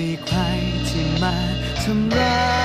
มีใครที่มาทำร้าย